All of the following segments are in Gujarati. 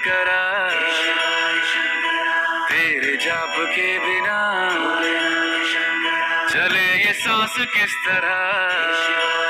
शंकरा। तेरे जाप के बिना चले ये सांस किस तरह?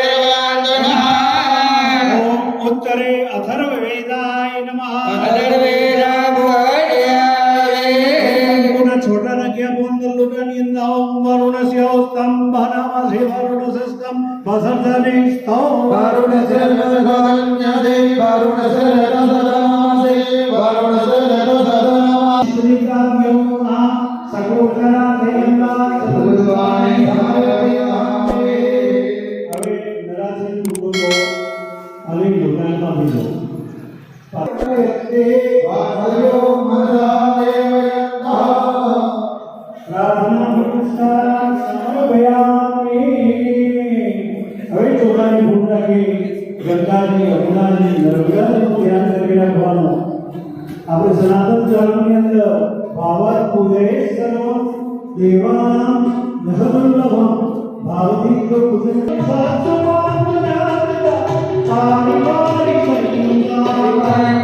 उत्तरे अथर्व वेदाय नमः वरुणस्य स्तम्भनमसि वरुणसस्तम् वसर्जने स्तौ वरुणस्य वरुणस्य નથી ભૂલતા કે ગંગાજી યમુનાજી નર્મદાને ધ્યાન કરી રાખવાનું. આપણે સનાતન ધર્મની અંદર ભાવાત પૂજે સર્વ દેવાનામ ધર્મલભમ ભાવથી તો પૂજે સાચો પારિવારિક પરિવાર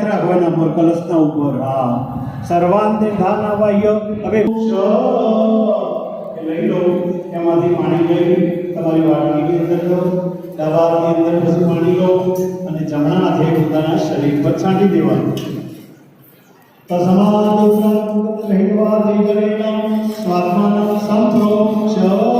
હાથ રાખવાના ઉપર કલશના ઉપર. હા. સર્વાંતે ધાન આવાય હવે લઈ લો. એમાંથી પાણી લઈ તમારી વાટકીની અંદર લો. ડાબા અંદર પછી પાણી લો. અને જમણા હાથે પોતાના શરીર પર છાંટી દેવાનું. તસ્માદુગ્રમ કહેવા દિગરેણમ સ્વાત્માનમ સંપ્રોક્ષ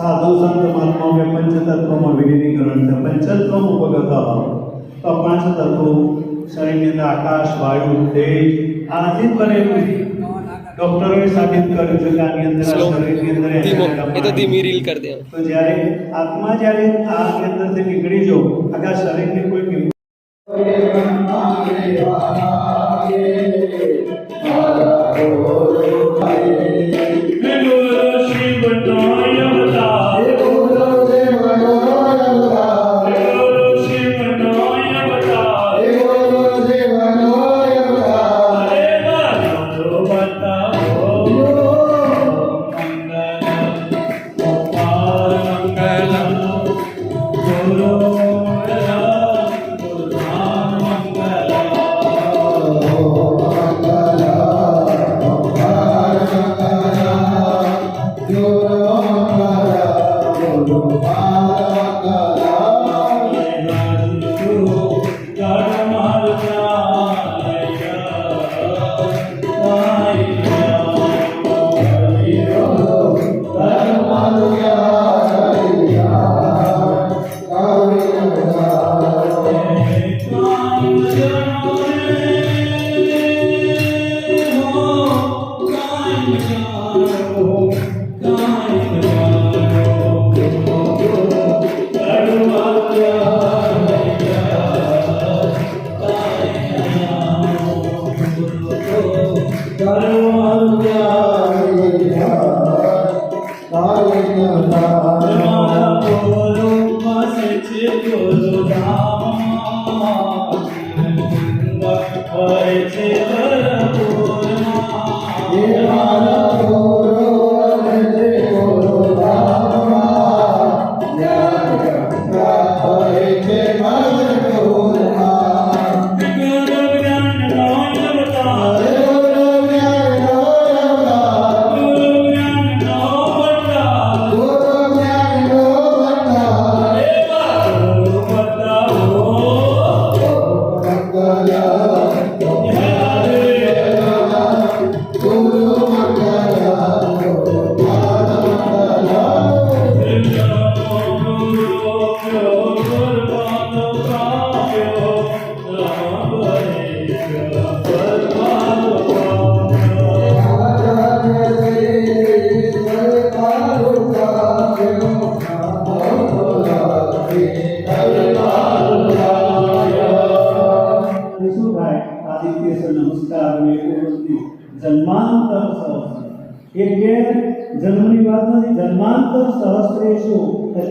સાધુ સંત મહાત્માઓએ પંચતત્વમાં વિલીનીકરણ છે. પંચતત્વ ઉપગત તો પાંચ તત્વો શરીરની અંદર આકાશ વાયુ તેજ આથી બનેલું છે. ડોક્ટરોએ સાબિત કર્યું છે કે આની અંદર શરીરની અંદર એ તો ધીમી રીલ કરી દે તો જ્યારે આત્મા જ્યારે આની અંદરથી નીકળી જો આખા શરીરની કોઈ કિંમત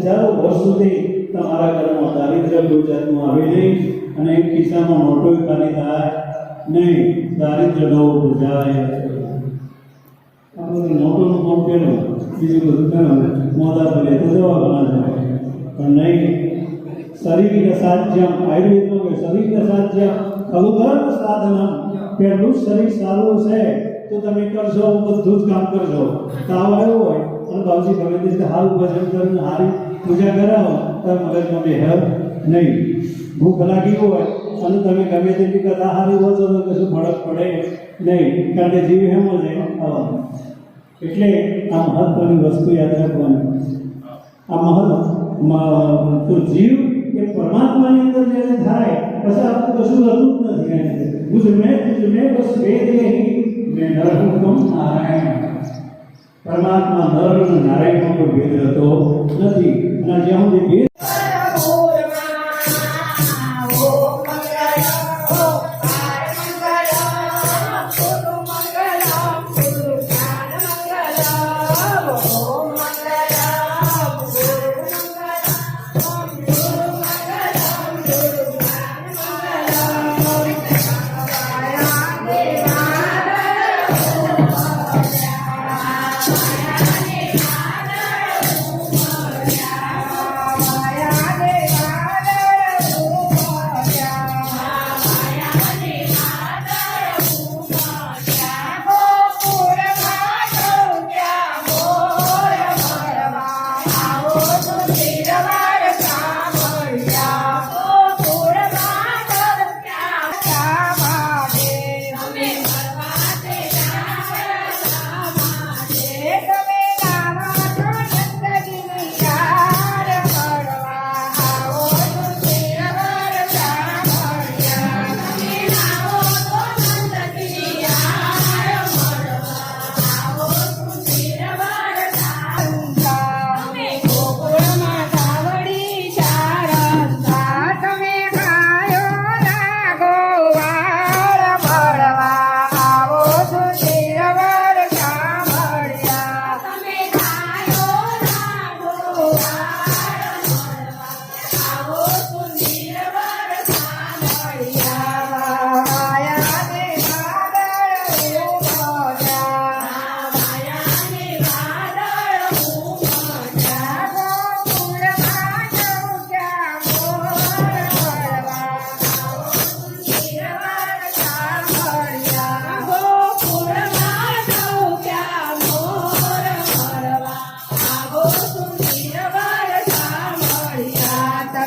હજારો વર્ષ સુધી તમારા ઘરમાં દારિદ્ર ગુજરાતમાં આવી નહીં અને એક કિસ્સામાં નોટો ખાલી થાય નહીં, દારિદ્ર નવો જાય આપણે નોટોનું કામ પેલું બીજું બધું પેલું મોદા ભલે તો જવા ઘણા જાય પણ નહીં શરીર સાધ્યમ, આયુર્વેદમાં કે શરીર સાધ્યમ ખલુધર્મ સાધનમ, પહેલું શરીર સારું છે તો તમે કરશો, બધું જ કામ કરશો. તાવ આવ્યો હોય, અને બાબુજી ગમે તે હાલ ભજન કરીને હારી પૂજા કરાવો તો મગજમાં બેહર નહીં ભૂખ લાગી હોય અને તમે ગમે તેટલી કથા સારી હોય તો કશું ફરક પડે નહીં કારણ કે જીવ એમ જ એટલે આ મહત્વની વસ્તુ યાદ રાખવાની આ મહત્વ તો જીવ એ પરમાત્માની અંદર જ્યારે થાય પછી આપણું કશું હતું જ નથી એને ગુજ મેં ગુજ મેં બસ વેદ નહીં મેં નરહુકમ નારાયણ પરમાત્મા નર નારાયણમાં કોઈ ભેદ હતો નથી для 的别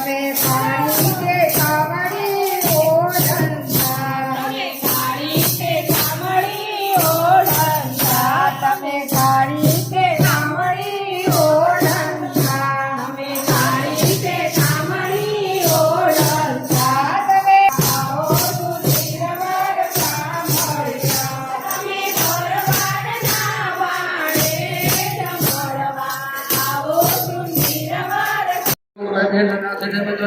যাবে পানিতে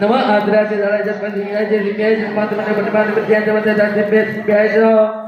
नमः आदराचे झाडाच्या पण जन्मात म्हणजे पटमान विद्याच्या मध्ये जाते बेस प्यायचं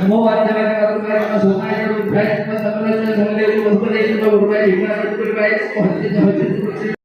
नमो वाचने करुणा सोनाय रुद्राय समरस्य समलेय मुद्रय रुद्राय हिमाय रुद्राय हस्ते हस्ते